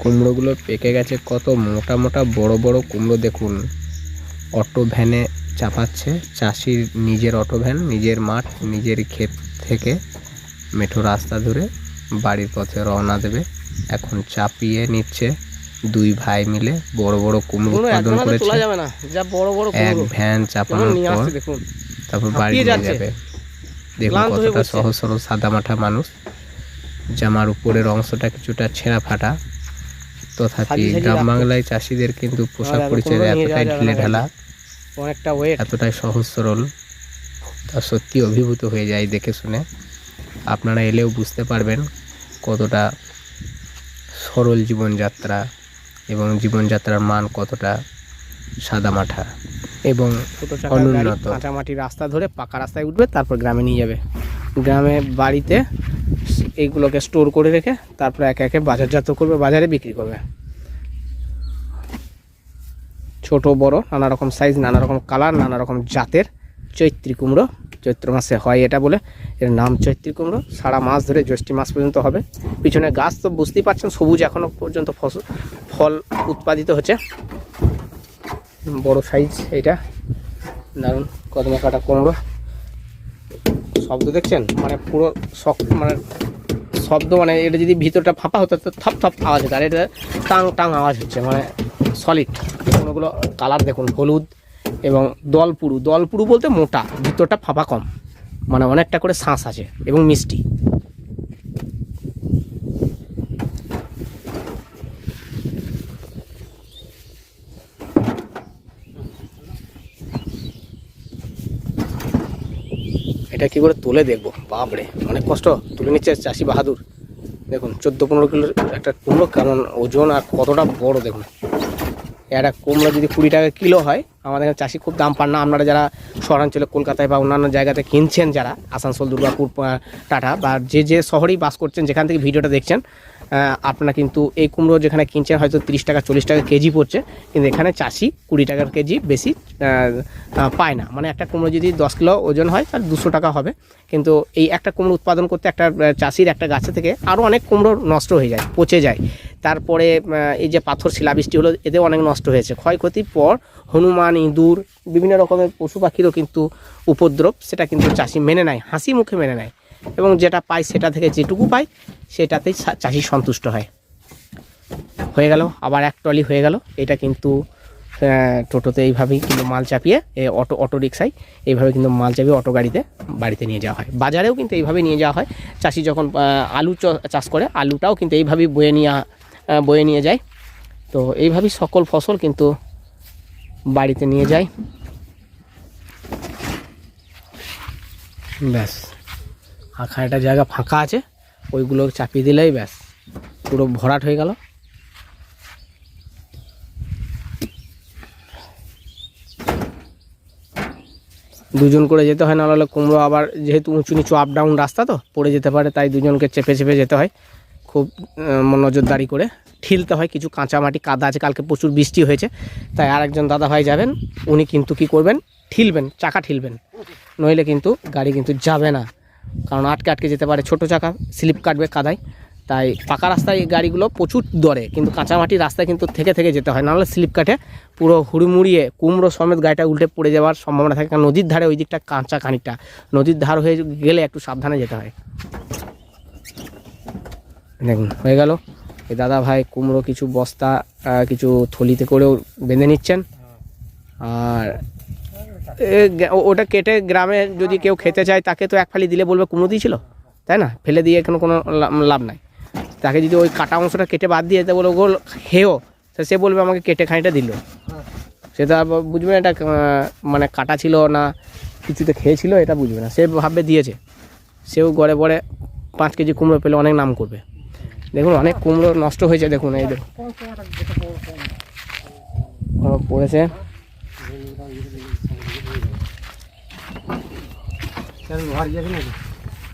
কুমড়োগুলো পেকে গেছে কত মোটা মোটা বড় বড় কুমড়ো দেখুন। অটো ভ্যানে চাপাচ্ছে চাষির নিজের অটো ভ্যান নিজের মাঠ নিজের ক্ষেত থেকে মেঠো রাস্তা ধরে বাড়ির পথে রওনা দেবে। এখন চাপিয়ে নিচ্ছে দুই ভাই মিলে বড় বড় কুমড়ো উৎপাদন করেছে। এক ভ্যান চাপানোর পর তারপর বাড়ি নিয়ে যাবে। দেখুন কতটা সহজ সরল সাদামাঠা মানুষ। জামার উপরের অংশটা কিছুটা ছেঁড়া ফাটা তথাপি গ্রাম বাংলায় চাষিদের কিন্তু পোশাক পরিচয় এতটাই ঢিলে ঢালা অনেকটা ওয়েট এতটাই সহজ সরল তা সত্যি অভিভূত হয়ে যায় দেখে শুনে। আপনারা এলেও বুঝতে পারবেন কতটা সরল জীবনযাত্রা এবং জীবনযাত্রার মান কতটা সাদামাঠা এবং ছোটো চাকার গাড়ি অনুন্নত। কাঁচা মাটির রাস্তা ধরে পাকা রাস্তায় উঠবে তারপর গ্রামে নিয়ে যাবে। গ্রামে বাড়িতে এইগুলোকে স্টোর করে রেখে তারপরে একে একে বাজারজাত করবে, বাজারে বিক্রি করবে। ছোট, বড়, নানা রকম সাইজ নানা রকম কালার নানা রকম জাতের চৈত্রী কুমড়ো, চৈত্র মাসে হয় এটা বলে। এর নাম চৈত্রী কুমড়ো। সারা মাস ধরে জ্যৈষ্ঠী মাস পর্যন্ত হবে। পিছনে গাছ তো বুঝতেই পারছেন, সবুজ এখনও পর্যন্ত ফসল ফল উৎপাদিত হচ্ছে। বড় সাইজ এটা। দারুণ কদমা কাটা কুমড়ো। শব্দ দেখছেন? মানে পুরো শক মানে শব্দ মানে এটা যদি ভিতরটা ফাঁপা হতো, তো থপ থপ আওয়াজ হতো। আর এটা টাং টাং আওয়াজ হচ্ছে মানে সলিড কোনোগুলো কালার দেখুন হলুদ এবং দলপুরু। দলপুরু বলতে মোটা, ভিতরটা ফাঁপা কম। মানে অনেকটা করে শাঁস আছে এবং মিষ্টি। এটা কি করে তুলে দেখব? বাপরে, অনেক কষ্ট। তুলে নিচ্ছে চাষি বাহাদুর। দেখুন, চোদ্দ পনেরো কিলোর একটা কুমড়ো, কারণ ওজন আর কতটা বড়, দেখুন। একটা কুমড়ো যদি কুড়ি টাকা কিলো হয়, আমাদের এখানে চাষি খুব দাম পান না। আপনারা যারা শহরাঞ্চলে, কলকাতায় বা অন্যান্য জায়গাতে কিনছেন যারা, আসানসোল, দুর্গাপুর টাটা, বা যে যে শহরেই বাস করছেন, যেখান থেকে ভিডিওটা দেখছেন আপনারা কিন্তু এই কুমড়ো যেখানে কিনছেন হয়তো তিরিশ টাকা, চল্লিশ টাকা কেজি পড়ছে, কিন্তু এখানে চাষি কুড়ি টাকার কেজি বেশি পায় না। মানে একটা কুমড়ো যদি দশ কিলো ওজন হয় তাহলে দুশো টাকা হবে। কিন্তু এই একটা কুমড়ো উৎপাদন করতে একটা চাষির একটা গাছে থেকে আরও অনেক কুমড়ো নষ্ট হয়ে যায়, পচে যায়। তারপরে এই যে পাথর শিলাবৃষ্টি হলো, এতেও অনেক নষ্ট হয়েছে। ক্ষয়ক্ষতির পর হনুমান, ইঁদুর, বিভিন্ন রকমের পশু পাখিরও কিন্তু উপদ্রব, সেটা কিন্তু চাষি মেনে নেয়, হাসি মুখে মেনে নেয়। এবং যেটা পায় সেটা থেকে যেটুকু পায় সেটাতেই চাষি সন্তুষ্ট হয়। হয়ে গেল, আবার এক ট্রলি হয়ে গেল। এটা কিন্তু টোটোতে এইভাবেই কিন্তু মাল চাপিয়ে অটো অটো রিক্সায় এইভাবে কিন্তু মাল চাপিয়ে অটো গাড়িতে বাড়িতে নিয়ে যাওয়া হয়। বাজারেও কিন্তু এইভাবে নিয়ে যাওয়া হয়। চাষি যখন আলু চাষ করে, আলুটাও কিন্তু এইভাবেই বয়ে নিয়ে বয়ে নিয়ে যায়। তো এইভাবেই সকল ফসল কিন্তু বাড়িতে নিয়ে যায়। ব্যাস। আর একটা জায়গা ফাঁকা আছে, ওইগুলো চাপিয়ে দিলেই ব্যাস, পুরো ভরাট হয়ে গেল। দুজন করে যেতে হয়, নাহলে কুমড়ো আবার যেহেতু উঁচু নিচু আপ ডাউন রাস্তা তো, পড়ে যেতে পারে, তাই দুজনকে চেপে চেপে যেতে হয়। খুব নজরদারি করে ঠিলতে হয়, কিছু কাঁচা মাটি কাদা আছে, কালকে প্রচুর বৃষ্টি হয়েছে, তাই আরেকজন দাদা ভাই যাবেন, উনি কিন্তু কি করবেন, ঠিলবেন, চাকা ঠিলবেন। নইলে কিন্তু গাড়ি কিন্তু যাবে না। কারণ আটকে আটকে যেতে পারে। ছোট চাকা, স্লিপ কাটবে কাদায়। তাই পাকা রাস্তায় গাড়িগুলো প্রচুর দরে, কিন্তু কাঁচা মাটির রাস্তায় কিন্তু থেকে থেকে যেতে হয়। নাহলে স্লিপ কাটে, পুরো হুড়মুড়িয়ে কুমড়ো সমেত গাড়িটা উল্টে পড়ে যাওয়ার সম্ভাবনা থাকে। কারণ নদীর ধারে ওই দিকটা কাঁচা খানিকটা। নদীর ধার হয়ে গেলে একটু সাবধানে যেতে হয়। দেখুন, হয়ে গেল। এই দাদা ভাই কুমড়ো কিছু বস্তা কিছু থলিতে করেও বেঁধে নিচ্ছেন। আর ওটা কেটে গ্রামে যদি কেউ খেতে চায় তাকে তো এক ফালি দিলে বলবে কুমড়ো দিয়েছিল। তাই না? ফেলে দিয়ে এখানে কোনো লাভ নাই। তাকে যদি ওই কাটা অংশটা কেটে বাদ দিয়ে দেয় বলে ওগুলো হেও। তা সে বলবে আমাকে কেটে খানিটা দিল। সে তো বুঝবে না এটা মানে কাটা ছিল না কিছুতে খেয়েছিল এটা বুঝবে না। সে ভাববে দিয়েছে। সেও গড়ে পড়ে পাঁচ কেজি কুমড়ো পেলে অনেক নাম করবে। দেখুন অনেক কুমড়ো নষ্ট হয়েছে দেখুন এই দেখুন। ও, পড়েছে ভারী যাবে নাকি